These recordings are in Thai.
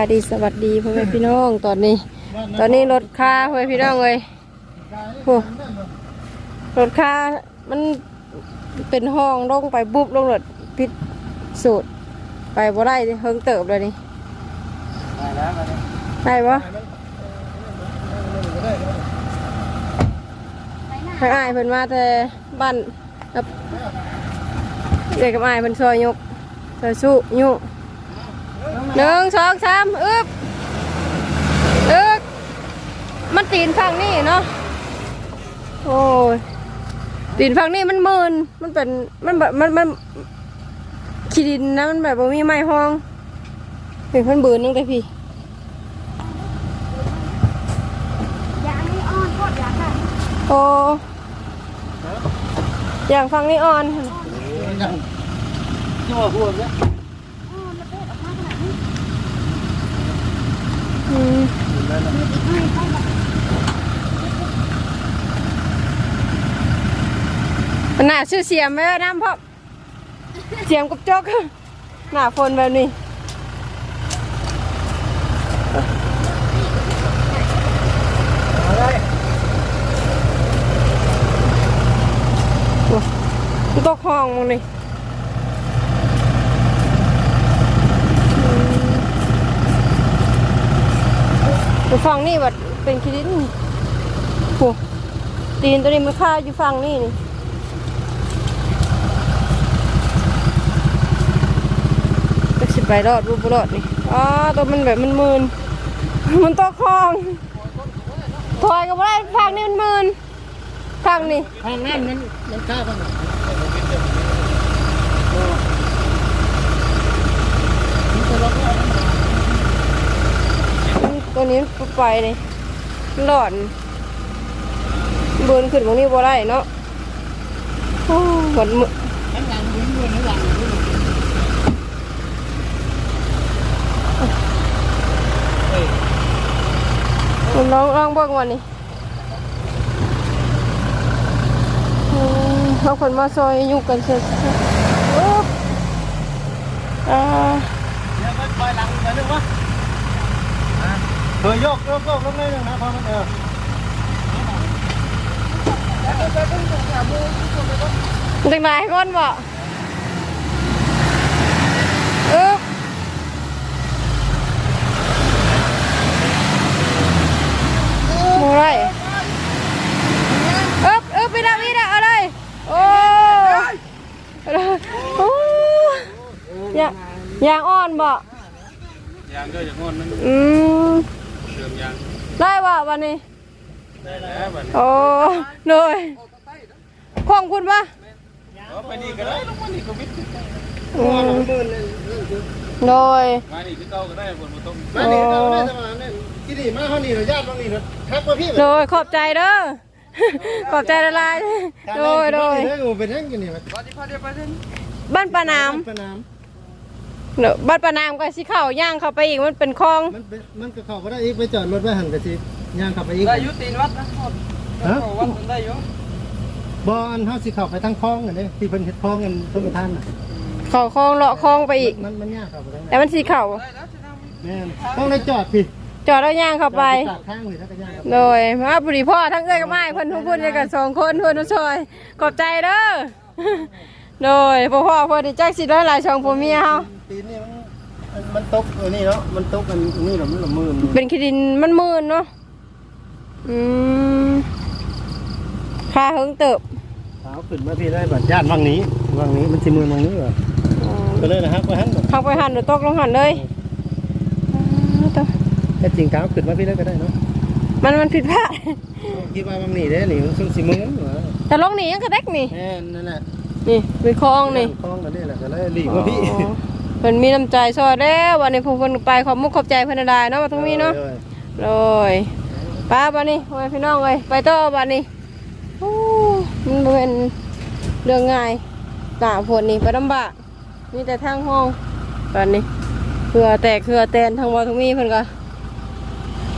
ายดีสวัสดีพ่อแม่พี่น้องตอนนี้ ตอนนี้รถค่าพ่อแม่พี่น้องเลยโอ้รถค่ามันเป็นห้องลงไปบุบลงรถพิษสูตรไปบ่ได้เฮิงเติบเลยนี่ได้แล้วมาเนี่ยได้ปะทางอายเพิ่นมาแต่บ้านเด็กกับอายเพิ่นซอยยกซอยสู้ยุ หนึ่งสองสามอึบอึบมันตีนฝั่งนี่เนาะโอ้ยตีนฝั่งนี่มันมืนมันเป็นมันแบบมันมันขี้ดินนะมันแบบบ่มีไม้ห้องเป็นเพิ่นเบืนนึงได้พี่ยางนี่อ่อนโคตรยางค่ะโอ้อย่างฟังนี่อ่อนยังชั่วพูดเนี่ย อ่อนแล้วเด็ดออกมาขนาดนี้ อื มันหนาชื่อเสียมไว้แล้วน้ำพ่อเสียมกับจกหนาฝนแบบนี้โอ้มันตกห้องมึงนี่ อืมฟังนี่แบบเป็นคิดินโอ้ตีนตัวนี้มันค่าอยู่ฟังนี่นี่ก็สิไปรอดรูปรอดนี่อ๋อตัวมันแบบมันมืนมันตัวคลองถอยก็ไม่ได้ทางนี้มันมืนทางนี้ทางนั้นมันมันข้าบ้าง ตัวนี้มันไปนี่มันหลอนเบินขึ้นตรงนี้บ่ได้เนาะโอ้หมดมือทั้งหลังวิ่งด้วยทั้งหลังวิ่งเฮ้องลองเบิ่งวันนี้เขาคนมาซอยอยู่กันเสร็จอ้อ่าเดี๋ยวมันปล่อยหลังไปนึกวะ เฮ้ยยกยกยกลงเลยนึงนะพอมันเออจังไดก้อนบ่อึ๊บโมไรอึ๊บอึ๊บไปดาวีดาอาเลยโอ้เอาเลยโอ้ยางยางอ่อนบ่ยางด้วยจากงอนมันอืม เสื่อมยางได้บ่วันนี้ได้แล้วบัดโอ้เหนื่อยของคุณปะเอาไปนี่ก็ได้ลงมานี่ก็วิทย์อืมโดยมานี่คือเก่าก็ได้บนมาต้มมานี่ก็ได้สมานนี่ที่นี่มาเฮานี่ญาติบางนี่ทักมาพี่โดยขอบใจเด้อ ขอบใจละลายโดยโดยเป็นแห้งกันนี่มั้ยบ้านปานามสนาม เนอะบ้านปานามก็สิเข้าย่างเข้าไปอีกมันเป็นคลอง มันเป็นมันก็เข้าบ่ได้อีกไปจอดรถไว้หันก็สิย่างเข้าไปอีกได้อยุตีนวัดนะฮะวัดมันได้อยุบ่อันเฮาสิเข้าไปทางคลองนั่นเด้ที่เพิ่นเฮ็ดคลองกันเพิ่นไปทานน่ะเข้าคลองเลาะคลองไปอีก มันมันยากเข้าไปได้แต่มันสิเข้าได้แล้วจะทำแม่นต้องได้จอดพี่จอดแล้วย่างเข้าไป จอดข้างนี่แล้วก็ย่างเข้าไป โดยมาบุรีพ่อทั้งเอ้ยกับไม้เพิ่นทุกคนด้วยกันสองคนเพิ่นทุกซอยขอบใจเด้อ โดยพ่อพ่อเพิ่นนี่จักสิได้หลายช่องผัวเมียเฮาตีนนี่มันมันมันตกตัวนี้เนาะมันตกกันนี่เหรอมันละมืนเป็นขี้ดินมันมืนเนาะอืมค่าเฮิงเติบเท้าขึ้นมาพี่ได้บัดญาติวังนี้วังนี้มันสิมือวังนี้เหรออืมก็เลยนะครับว่าหันเข้าไปหันหรือตกลงหันเลยอ่าตัวแต่จริงเท้าขึ้นมาพี่ได้ก็ได้เนาะมันมันผิดพลาดคิดว่าวังนี้เด้นี่มันสิมือเหรอแต่ลงนี่ยังกระเด็กนี่แม่นนั่นแหละ นี่เป็นคลองนี่คลองกันนี่แหละก็เลยหลีกมาพี่อ๋อเพิ่นมีน้ำใจซอยแล้ววันนี้ผมเพิ่นไปขอบมุกขอบใจเพิ่นได้เนาะมาทั้งมีเนาะออเลยป้าบัดนี้โอ้ยพี่น้องเอ้ยไปต่อบัดนี้โอ้มันบ่เป็นเรื่องง่ายตาฝนนี่ไปลำบากมีแต่ทางห้องตอนนี้เครือแตกเครือแตนทางบ่ทั้งมีเพิ่นก็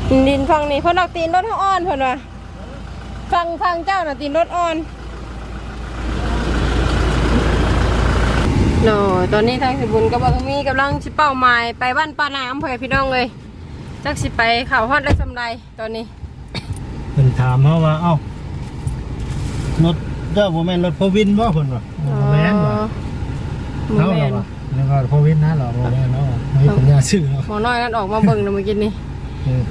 ดินดินฟังนี่เพิ่นเอาตีนรถเฮาอ่อนเพิ่นว่าฟังฟังเจ้าน่ะตีนรถอ่อน โดยตอนนี้ทางสิบุญกับบทมีกำลังสิเป้าหมายไปบ้านปาน้ำเพื่อพี่น้องเลยจักสิไปข่าวฮอดได้สำไรตอนนี้เพิ่นถามเฮาว่าเอ้ารถเจ้าบ่แม่นรถพวินบ่เพิ่นว่าบ่แม่นว่ะหมเฮาแม่เหรอนว่ะนึกว่าพวินนะเหรอบ่แม่นเนาะมีปัญญาชื่อเนาะหมอน้อยนั่นออกมาเบิ่งนะเมื่อกี้นี่เออ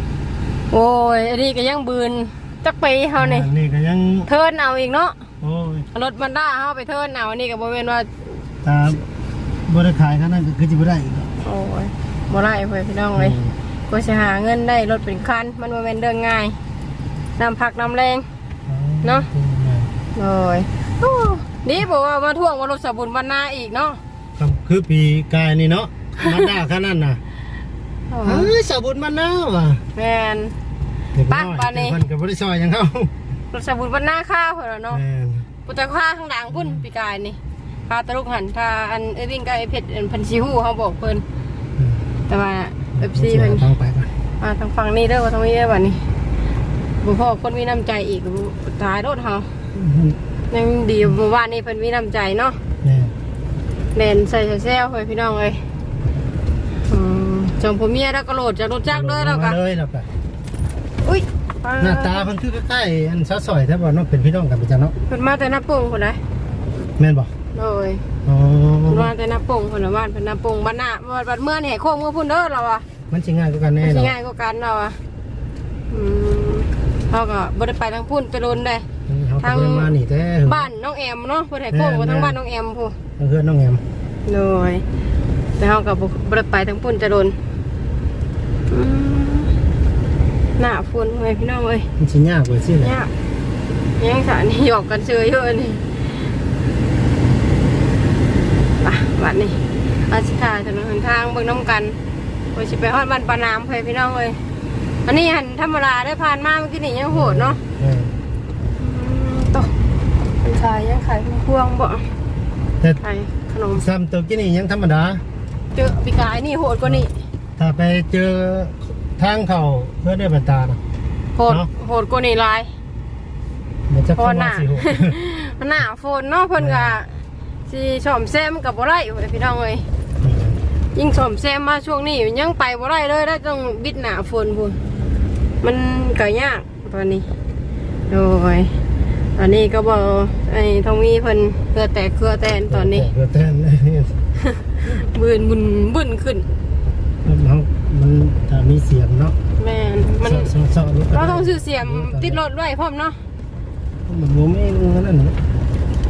โอ้ยอันนี้ก็ยังบืนจักปีเฮานี่อันนี่ก็ยังเทิร์นเอาอีกเนาะโอ้ยรถมันด้าเฮาไปเทิร์นเอาอันนี้ก็บ่แม่นว่า ตาบ่ได้ขายคันนั้นก็คือสิบ่ได้อีกเนาะโอ้ยบ่ได้เพื่อนพี่น้องเลยกว่าจะหาเงินได้รถเป็นคัน มันบ่แม่นเรื่องง่ายน้ำพักน้ำแรง เนาะ โอ้ยโอ้นี่บอกว่ามาท่วงว่ารถสบุญบรรณาอีกเนาะครับคือปีกายนี่เนาะมาด่าคันนั้นน่ะเฮ้ยสาบุญมันน่าว่ะแมนเด็กน้อยปะปะนี่ แต่เพิ่นก็บ่ได้ซอยหยังเฮารถสบุญบรรณาค่าเพื่อนเนาะแม่น ปุตตะค่าข้างหลังพุ่นปีกายนี่ ค่าตะลุกหันค่าอันเอ้ยวิ่งกับไอ้เพชรอันเพันชิฮู้เขาบอกเพิ่นอืมแต่ว่าเอฟซีเพิ่นทางไปก่อนมาทางฝั่งนี้เด้อว่าทางนี้เด้อบัดนี้บ่พ่อคนมีน้ำใจอีกตายรถเฮายังดีเมื่อวานนี้เพิ่นมีน้ำใจเนาะแม่นเล่นใส่แซวๆเฮ้ยพี่น้องเอ้ยอืมจอมพ่อเมียแล้วก็โหลดจากรถจักรเลยแล้วก็มาเลยแล้วก็อุ้ยหน้าตาเพิ่นคือใกล้ๆอันซะซอยแท้บ่เนาะเป็นพี่น้องกันไปจ้ะเนาะเพิ่นมาแต่หน้าโป่งคนไหนแม่นบ่ โดยอ๋อเพิ่นมาแต่หน้าโป่งคนละบ้านเพิ่นหน้าโป่งบ้านหน้าบ้านบ้านเมื่อนี่ให้โค้งเมื่อพุ่นเด้อเราอะมันสิง่ายกว่ากันแน่สิเนาะง่ายกว่ากันเราอะอืมเขาก็บ่ได้ไปทางพุ่นไปโดนได้เฮาทางก็เดินมานี่แท้บ้านน้องแอมเนาะเพิ่นให้โค้งมาทางบ้านน้องแอมพูทางเพื่อนน้องแอมโดยแต่เขาก็บ่บ่ได้ไปทางพุ่นจะโดนอืมหน้าฝุ่นเว้ยพี่น้องเอ้ยมันสิยากกว่าสิแหละเนี่ยยังสารนี่หยอกกันเชยเยอะนี่ไป วันนี้อาชิตาถนนหนทางเบิ่งน้ำกันโอ้ยสิไปฮอดบ้านปาน้ำเพื่อนพี่น้องเลยอันนี้หันธรรมดาได้ผ่านมาเมื่อกี้นี่ยังโหดเนาะแม่นอืมโตะเป็นขายยังขายพวงๆบ่แต่ขายขนมซ้ำตัวกินนี่ยังธรรมดา เจอปีกายนี่โหดกว่านี่ถ้าไปเจอทางเข้าเพื่อได้บรรตาน่ะโหดเนาะโหดกว่านี่หลายมันจะเพราะเข้าหมาน้าสิโหมันหน้าฝนเนาะเพิ่นก็ สิชอมแซมกับบ่ไรเว้ยพี่น้องเอ้ยยิ่งสมแซมมาช่วงนี้ยังไปบ่ได้เลยได้ต้องบิดหนาฝนพุ่นมันก็ยากตอนนี้โดยตอนนี้ก็บอกไอ้ทองมีเพิ่นเพื่อแตกเครือแตนตอนนี้เรือแต้นเลยบืนบุนบึนขึ้นมันเขามันจะมีเสียงเนาะแม่นมันเสาะเสาะๆๆลูกเราต้องซื้อเสียมติดรถไว้พร้อมเนาะมันบ่มีเงินนั่นเนาะ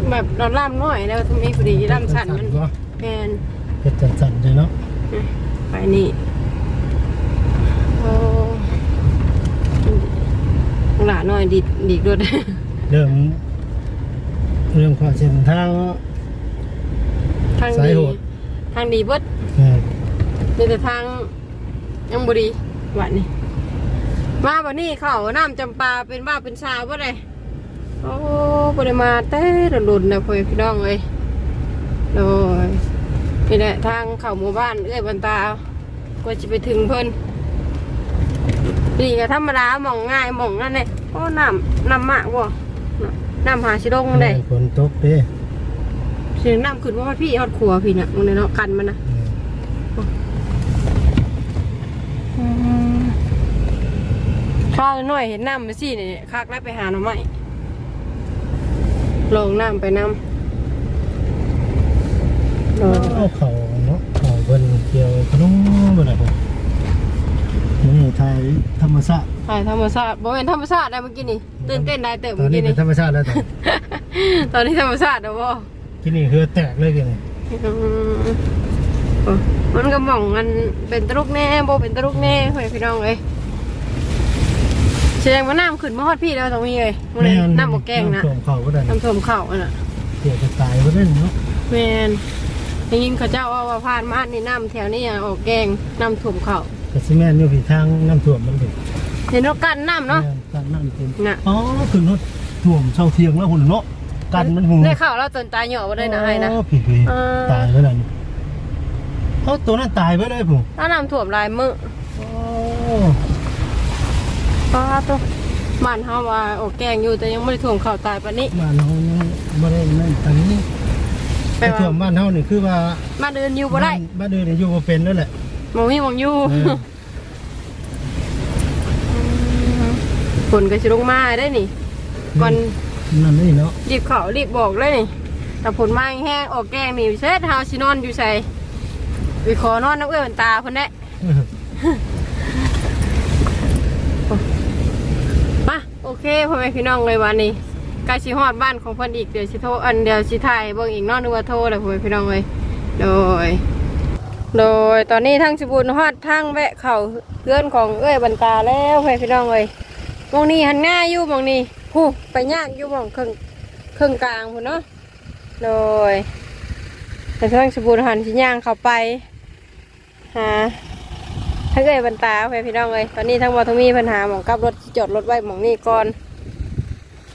แบบเราล่ามน้อยแล้วมีพอดีล่ามสั่นมันบ่แม่นเฮ็ดสั่นๆเลยเนาะไปนี่โอ้หลาน้อยดิดดิดรถเริ่มเริ่มเข้าเส้นทางทางสายดีโหดทางดีเบิดเอ่อมีแต่ทางยังบุรีวันนี้มาวันนี้เขาน้ำจำปาเป็นบ้าเป็นชาวบ่ได้ โอ้ปริมาแต่ระลุนนะพ่อพี่น้องเลยโดยนี่แหละทางเข้าหมู่บ้านเอ้ยบันตากว่าจะไปถึงเพิ่นนี่ก็ธรรมดาหมองง่ายหมองนั่นเลยโอ้น้ำน้ำมากบ่น้ำหาชิลงได้ฝนตกเด้เสียงน้ำขึ้นว่าฮอดพี่ฮอดขัวพี่น่ะมึงเนี่ยเนาะกันมันนะข้าวน้อยเห็นน้ำมาสิเนี่ยคักแล้วไปหาหน่อไม้ ลงน้ำไปน้ำลเองอเอาเขาเนาะเขาเพิ่นเกี่ยวขนมบ่ได้ผมนี่ไทยธรรมชาติถ่ายธรรมชาติบ่เป็นธรรมชาติได้เมื่อกี้นี่ตื่นเต้นได้เติบตอนเมื่อนี้กี้เป็นี่นธรรมชาติแล้วตอนตอนนี้ธรรมชาติเด้อบ่กินนี่คือแตกเลยกินนี่อืมโอ้มันก็หม่องมันเป็นตะลุกแน่บ่เป็นตะลุกแน่เฮ้ยพี่น้องเอ้ย แสดงว่าน้ำขึ้นมาฮอดพี่แล้วตรงนี้เลยมื้อนี้น้ำบ่แกงนะำท่วมเขาก็ได้น้ำท่วมเข่าอะน่ะเกี่ยวกับตายก็ได้เนาะแมนได้ยินเขาเจ้าว่าว่าผ่านมานี่น้ำแถวนี้อะออกแกงน้ำท่วมเขาแต่ซีเมนต์อยู่ที่ทางน้ำท่วมมันเป็นเห็นว่ากันน้ำเนาะกันน้ำเต็มน่ะอ๋อขึ้นรถท่วมเช่าเทียงแล้วหุ่นเนาะกันมันหูได้ข่าวแล้วจนตายเหยาะมาเลยนะไอ้นะอ๋อผีผีเออตายไปแล้วนี่เขาตัวนั้นตายไปเลยผมถ้าน้ำท่วมหลายมือโอ้ ป้าตัวบ้านเฮาว่าออกแกงอยู่แต่ยังไม่ได้ท่วมเขาตายปานนี้บ้านเรายังไม่ได้นั่นตอนนี้ไปแต่ว่าท่วมบ้านเฮานี่คือว่ามาเดินอยู่บ่ได้บ้านบ้านเดินนี่อยู่บ่เป็นนั่นแหละหมองมีหมองอยู่เออฝนก็สิลงมาได้นี่ก่อนนั่นนี่เนาะรีบเขารีบบอกเลยนี่แต่ผลมาแห้งออกแกงนี่เช็ดเฮาสินอนอยู่ใส่ไปขอนอนน้ำเอื้อมันตาเพิ่นแหละมาโอ เคพ่อแม่พี่น้องเลยวันนี้กล้สิฮอดบ้านของเพิ่นอีกเดี๋ยวสิโทรอันเดียวสิถ่ายเบิ่งอีกนอนนึกว่าโทรเลยพ่อแม่พี่น้องเลยโดย โดยตอนนี้ทั้งสิบุญฮอดทั้งแวะเข่าเพื่อนของเอ้ยบรรตาแล้วพ่อแม่พี่น้องเลยมองนี้หันหน้าอยู่มองนี้ผู้ไปยากอยู่มองครึ่งครึ่งกลางพุ่นเนาะโดยแต่ทั้งสบูรหันชิย่างเข้าไปหา ทั้งเอ้ยบรรตาไปพี่น้องเลยตอนนี้ทั้งบอทมีปัญหาหมองกับรถจอดรถไว้หมองนี่ก่อน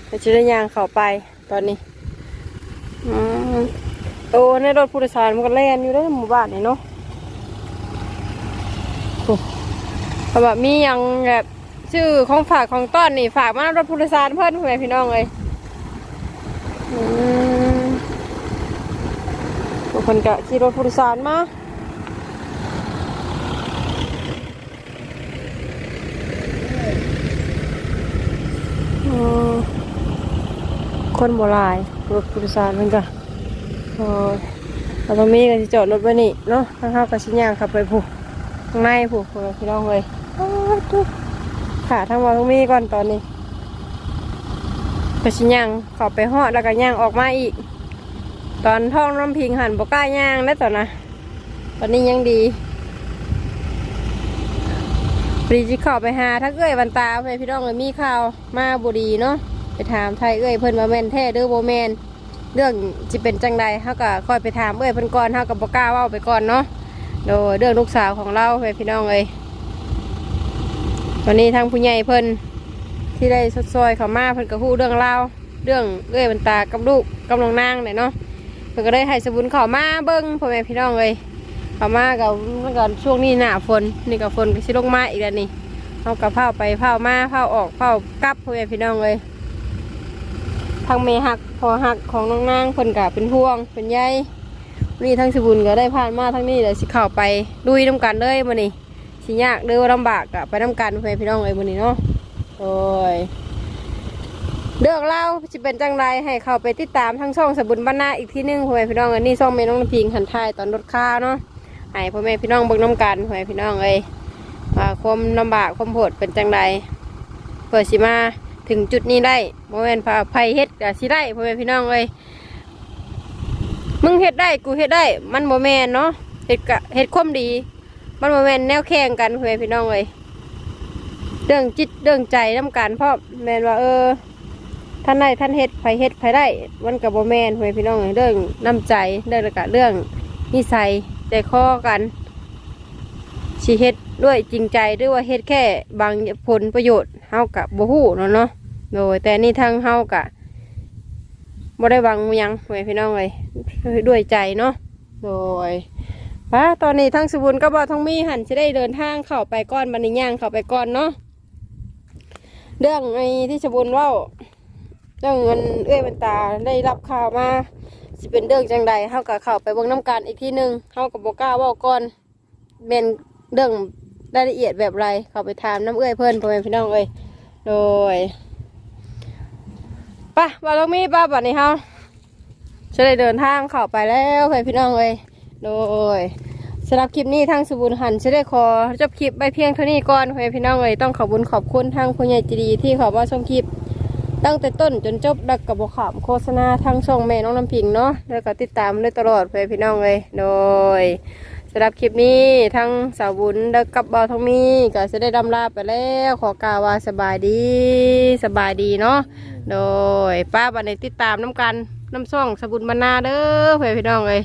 แต่ชิ้นย่างเข้าไปตอนนี้อืมโอ้ในรถผู้โดยสารมันก็แล่นอยู่ได้หมู่บ้านนี่เนาะโอ้เขาบมียังแบบชื่อของฝากของต้อนนี่ฝากมารถผู้โดยสารเพิ่อนไปพี่น้องเลยอืมบางคนก็ขี่รถผู้โดยสารมาอืม คนโบราณรถผู้โดยสารมันก็โอ้ยเราต้องมีกันที่จอดรถไว้นี่เนาะข้างข้ากับชิ้นยางขับไปผูกข้างในผูกพี่น้องเลยขาทั้งวันต้องมีก่อนตอนนี้ก็ชิย่างเขอไปหอดแล้วก็ย่างออกมาอีก ตอนท้องน้ำพิงหันบกล้าย่างได้ตอนนะตอนนี้ยังดีปรีจิขอไปหาถ้าเอ้ยวันตาไปพี่น้องเลยมีข่าวมาบุรีเนาะ ไปถามไทยเอ้ยเพิ่นมาแมนแท้เด้อโบแมนเรื่องจะเป็นจังใดเฮาก็ค่อยไปถามเอ้ยเพิ่นก่อนเฮาก็บ่กล้าเว้าไปก่อนเนาะโดยเรื่องลูกสาวของเราไปพี่น้องเลยวันนี้ทางผู้ใหญ่เพิ่นที่ได้สดซอยเขามาเพิ่นก็ฮู้เรื่องราวเรื่องเอ้อยบรรตากับลูกกับน้องนางเนี่ยเนาะเพิ่นก็ได้ให้สบุญเขามาเบิ้งพ่อแม่พี่น้องเลยเขามากับมันก็ช่วงนี้หน้าฝนนี่ก็ฝนก็สิลงมาอีกแล้วนี่เอากับเผาไปเผามาเผาออกเผากลับพ่อแม่พี่น้องเลย ทางเมหักพอหักของน้องนางเพิ่นก็เป็นห่วงเป็นใยนี่ทั้งสบุญก็ได้ผ่านมาทั้งนี้เดี๋ยวสิเข้าไปดุยน้ำกันเลยมื้อนี้สิยากเด้อลำบากก็ไปน้ำกันพ่อแม่พี่น้องเลยมื้อนี้เนาะโอ้ยเรื่องเล่าจะเป็นจังไรให้เข้าไปติดตามทั้งช่องสบุญบ้านนาอีกที่หนึงพ่อแม่พี่น้องอันนี้ช่องแม่น้องพิงหันทายตอนรถข้าวเนาะให้พ่อแม่พี่น้องเบิ่งน้ำกันพ่อแม่พี่น้องเอ้ยว่าความลำบากความโหดเป็นจังไรเปิดสิมา ถึงจุดนี้ได้โมเมนพาภัยเฮ็ดกับสิได้พ่อแม่พี่น้องเอ้ยมึงเฮ็ดได้กูเฮ็ดได้ มันโมแมนเนาะเฮ็ดกะเฮ็ดความดี มันโมแมนแนวแข่งกันพ่อแม่พี่น้องเอ้ยเรื่องจิตเรื่องใจน้ำกันเพราะแมนว่าเออท่านได้ท่านเฮ็ดไผเฮ็ดไผได้มันกับโบแมนพ่อนพี่น้องเรื่องน้ำใจเรื่องระกะเรื่องนิสัยใจคอกันชีเฮ็ด ด้วยจริงใจด้วยว่าเฮ็ดแค่บางผลประโยชน์เฮากับโบหูเนาะเนาะโดยแต่นี่ทางเฮากะบ่ได้วังยังเพื่อนพี่น้องเลยด้วยใจเนาะโดยป้าตอนนี้ทั้งสบุญก็บอทั้งมีหันจะได้เดินทางเข้าไปก้อนบันิย่างเข้าไปก้อนเนาะเรื่องไอ้ที่สบุญเว่าเรื่องเงินเอื้อยบรรตาได้รับข่าวมาสิเป็นเรื่องจังใดเฮากับเข้าไปเบิ่งน้ำกันอีกทีหนึ่งเฮากับโบกล้าว่าก่อนเป็นเรื่อง รายละเอียดแบบไรเขาไปถามน้ำเอื้อยเพิ่อนพ่อแม่พี่น้องเอ้ยโดยไป้าว่าต้องมีป้าบัดนี้เฮาจะได้เดินทางเข้าไปแล้วพ่อแม่พี่น้องเอ้ยโดยสำหรับคลิปนี้ทางสบุญหันจะได้ขอจบคลิปไปเพียงเท่านี้ก่อนพ่อแม่พี่น้องเลยต้องขอบคุญขอบคุณทางผู้ใหญ่ใจดีที่เขอมาชมคลิปตั้งแต่ต้นจนจบดักกับบขามโฆษณาทางช่องแม่น้องน้ำพิงเนาะแล้วก็ติดตามได้ตลอดเพื่อแม่พี่น้องเลยโดยำหรับคลิปนี้ทั้งสาวบุญและกับบอทองมีก็จะได้ดำลาไปแล้วขอกล่าวว่าสบายดีสบายดีเนาะโดยป้าบันในติดตามน้ำกันน้ำซ่องสาวบุญบรรณาเด้อเพื่อนพี่น้องเลย